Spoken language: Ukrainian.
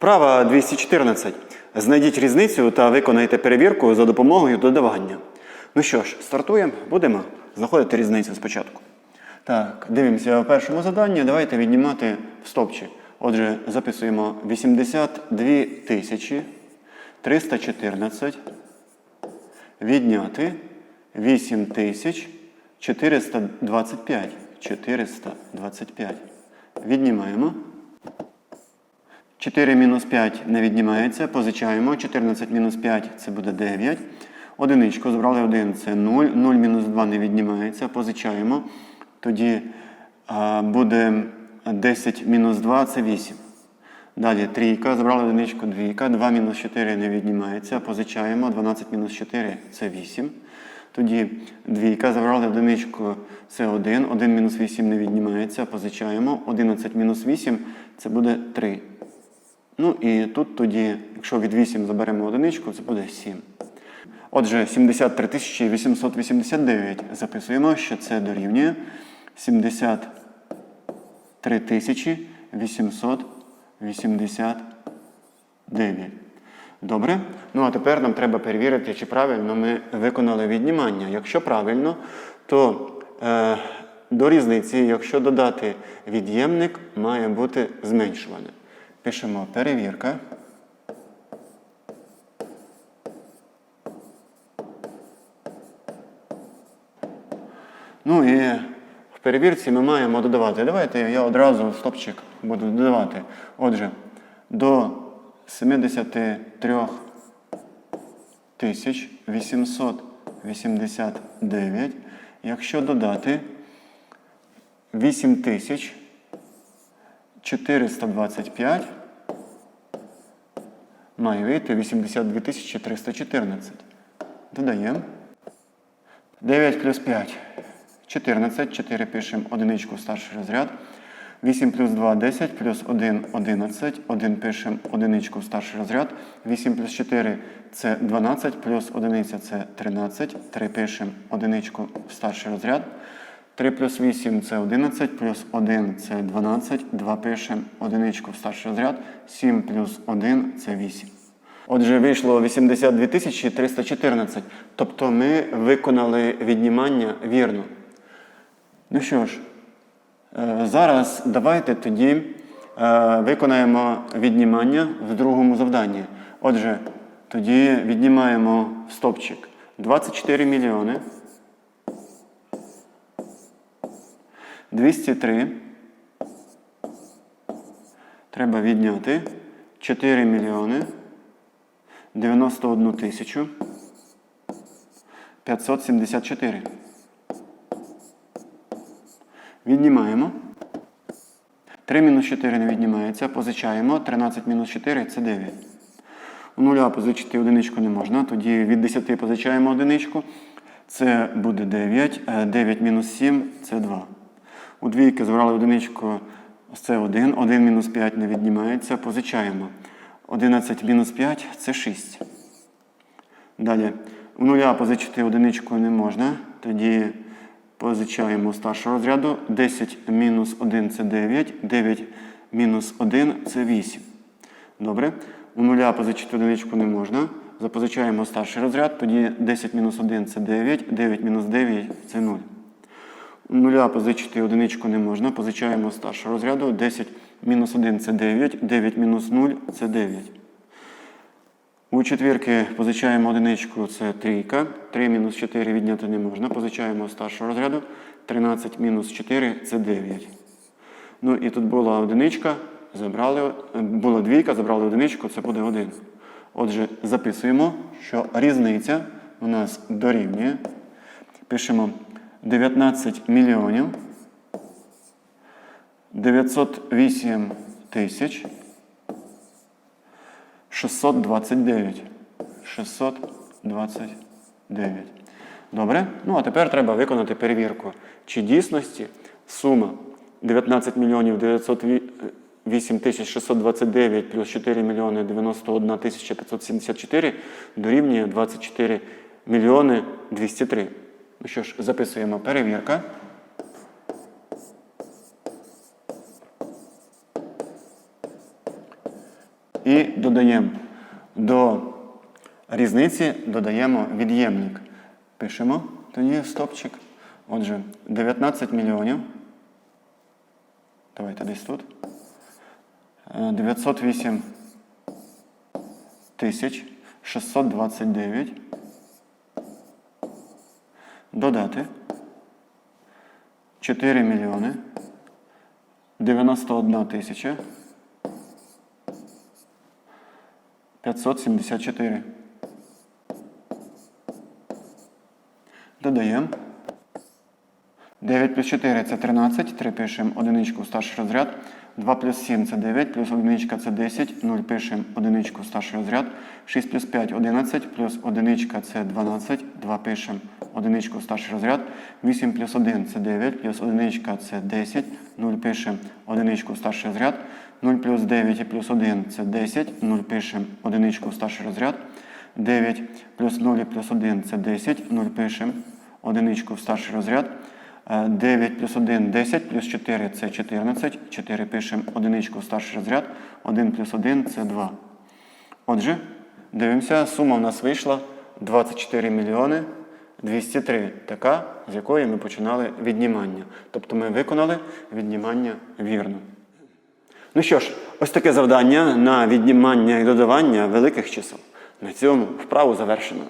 Вправа 214. Знайдіть різницю та виконайте перевірку за допомогою додавання. Ну що ж, стартуємо. Будемо знаходити різницю спочатку. Так, дивимося в першому заданні. Давайте віднімати в стопчі. Отже, записуємо 82 тисячі 314 відняти 8 тисяч 425. 425. Віднімаємо. 4 мінус 5 не віднімається, позичаємо. 14 мінус 5 це буде 9. Одиничку забрали 1 це 0. 0 мінус 2 не віднімається, позичаємо. Тоді а, буде 10 мінус 2 це 8. Далі трійка, забрали одиничку, двійка. 2 мінус 4 не віднімається, позичаємо. 12 мінус 4 це 8. Тоді двійка, забрали одиничку, це 1. 1 мінус 8 не віднімається, позичаємо. 11 мінус 8 це буде 3. Ну і тут тоді, якщо від 8 заберемо одиничку, це буде 7. Отже, 73 889 записуємо, що це дорівнює 73 889. Добре? Ну а тепер нам треба перевірити, чи правильно ми виконали віднімання. Якщо правильно, то е, до різниці, якщо додати від'ємник, має бути зменшуване. Пишемо перевірка. Ну і в перевірці ми маємо додавати. Давайте я одразу стопчик буду додавати. Отже, до 73 тисяч 889, якщо додати 8 тисяч 425, має вийти 82 314. Додаємо. 9 плюс 5. 14. 4 пишемо одиничку старший розряд. 8 плюс 2 10, плюс 1 11. 1 пишемо одиничку старший розряд. 8 плюс 4 це 12, плюс 1 це 13. 3 пишемо одиничку в старший розряд. 3 плюс 8 це 11, плюс 1 це 12. 2 пишемо одиничку в старший розряд. 7 плюс 1 це 8. Отже, вийшло 82 314. Тобто ми виконали віднімання вірно. Ну що ж, е, зараз давайте тоді е, виконаємо віднімання в другому завданні. Отже, тоді віднімаємо в стопчик 24 мільйони 203. Треба відняти 4 мільйони 91 тисячу 574. Віднімаємо. 3 мінус 4 не віднімається. Позичаємо. 13 мінус 4 це 9. У нуля позичити одиничку не можна. Тоді від 10 позичаємо одиничку. Це буде 9. 9 мінус 7 це 2. У двійки забрали одиничку. Це 1. 1 мінус 5 не віднімається. Позичаємо. 11 мінус 5 це 6. Далі. У нуля позичити одиничку не можна. Тоді позичаємо старшого розряду. 10 мінус 1 це 9. 9 мінус 1 це 8. Добре. У нуля позичити одиничку не можна. Запозичаємо старший розряд. Тоді 10 мінус 1 це 9. 9 мінус 9 це 0. Нуля позичити одиничку не можна. Позичаємо старшого розряду. 10 мінус 1 це 9. 9 мінус 0 це 9. У четвірки позичаємо одиничку, це трійка. 3 мінус 4 відняти не можна. Позичаємо старшого розряду. 13 мінус 4 це 9. Ну і тут була одиничка, забрали, була двійка, забрали одиничку, це буде 1. Отже, записуємо, що різниця у нас дорівнює. Пишемо 19 мільйонів 908 тисяч 629. 629. Добре? Ну, а тепер треба виконати перевірку, чи дійсності сума 19 мільйонів 908 тисяч 629 плюс 4 мільйони 91 тисяча 574 дорівнює 24 мільйони 203. Ну що ж, записуємо перевірка. і додаємо до різниці додаємо від'ємник. Пишемо тоді стопчик. Отже, 19 мільйонів. Давайте десь тут. Е, 908 тисяч 629. Додати 4 мільйони 91 тисяча 574. Додаємо. 9 плюс 4 це 13, 3 пишемо одиничку старший розряд. 2 плюс 7 це 9, плюс одиничка це 10, 0 пишемо одиничку старший розряд. 6 плюс 5 11, плюс одиничка це 12, 2 пишемо одиничку старший розряд. 8 плюс 1 це 9, плюс одиничка це 10, 0 пишемо одиничку старший розряд. 0 плюс 9 і плюс 1 це 10, 0 пишемо одиничку старший розряд. 9 плюс 0 і плюс 1 це 10, 0 пишемо одиничку старший розряд. Е, 9 плюс 1 10, плюс 4 це 14, 4 пишемо одиничку в старший розряд, 1 плюс 1 це 2. Отже, дивимося, сума у нас вийшла 24 мільйони 203, така, з якої ми починали віднімання. Тобто ми виконали віднімання вірно. Ну що ж, ось таке завдання на віднімання і додавання великих чисел. На цьому вправу завершено.